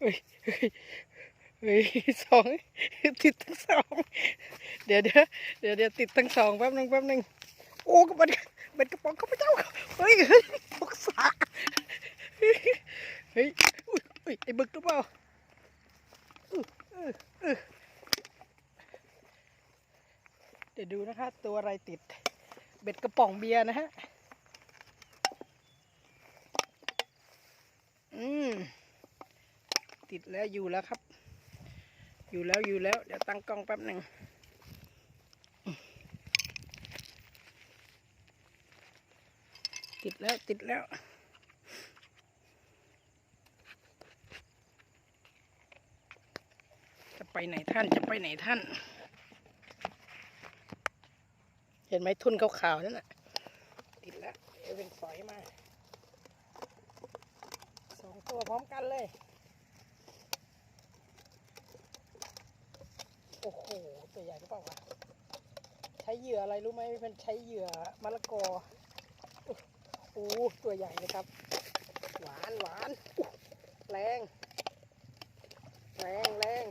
เฮ้ยเฮ้ยเฮ้ยสองติดทั้งสองเดี๋ยวเดี๋ยวเดี๋ยวเดี๋ยวติดทั้งสองแป๊บนึงแป๊บนึงโอ้กระเบ็ดเบ็ดกระป๋องข้าพเจ้าเฮ้ยเฮ้ยตกสระเฮ้ยเฮ้ยอุ๊ยเฮ้ยไอ้บึกหรือเปล่าเดี๋ยวดูนะคะ ตัวอะไรติด เบ็ดกระป๋องเบียร์นะฮะ อืม ติดแล้วอยู่แล้วครับ อยู่แล้วอยู่แล้ว เดี๋ยวตั้งกล้องแป๊บหนึ่งติดแล้วติดแล้วจะไปไหนท่านจะไปไหนท่าน เห็นไหมทุ่นขาวๆนั่นน่ะติดแล้วเดี๋ยวนสอยมาสองตัวพร้อมกันเลย อ้โห ตัวใหญ่หรือเปล่าวะ ใช้เหยื่ออะไรรู้ไหมเป็นใช้เหยื่อมะละกอโอ้โหตัวใหญ่เลยครับ หวานหวานแรง แรงแรง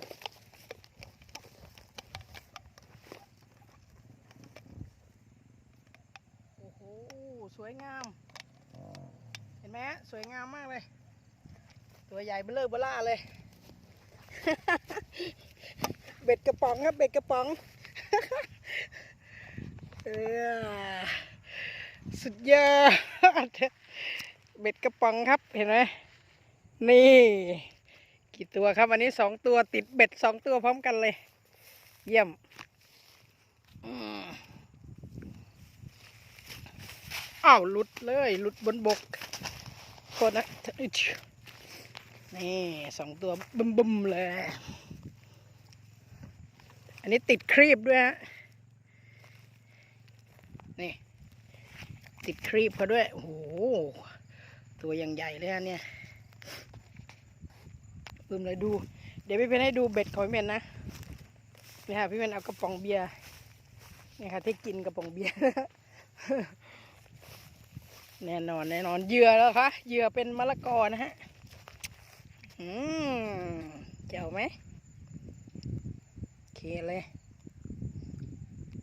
โอ้โห สวยงาม เห็นไหมสวยงามมากเลย ตัวใหญ่เบลอเบล่าเลย เบ็ดกระป๋องครับเบ็ดกระป๋องเออสุดยอดเบ็ดกระป๋องครับเห็นไหมนี่กี่ตัวครับวันนี้สองตัวติดเบ็ดสองตัวพร้อมกันเลย เยี่ยมอ้าวหลุดเลยหลุดบนบกโทษนะนี่สองตัวบึมๆเลย อันนี้ติดครีบด้วยฮะ นี่ ติดครีบเขาด้วย โอ้โห ตัวยังใหญ่เลยฮะเนี่ยปืมเลยดู เดี๋ยวพี่เพนให้ดูเบ็ดของพี่เพนนะนี่ค่ะพี่เพนเอากระป๋องเบียร์นี่ค่ะที่กินกระป๋องเบียร์แน่นอนแน่นอนเหยื่อแล้วคะเหยื่อเป็นมะละกอนะฮะอืมเจ๋วไหม เคเลย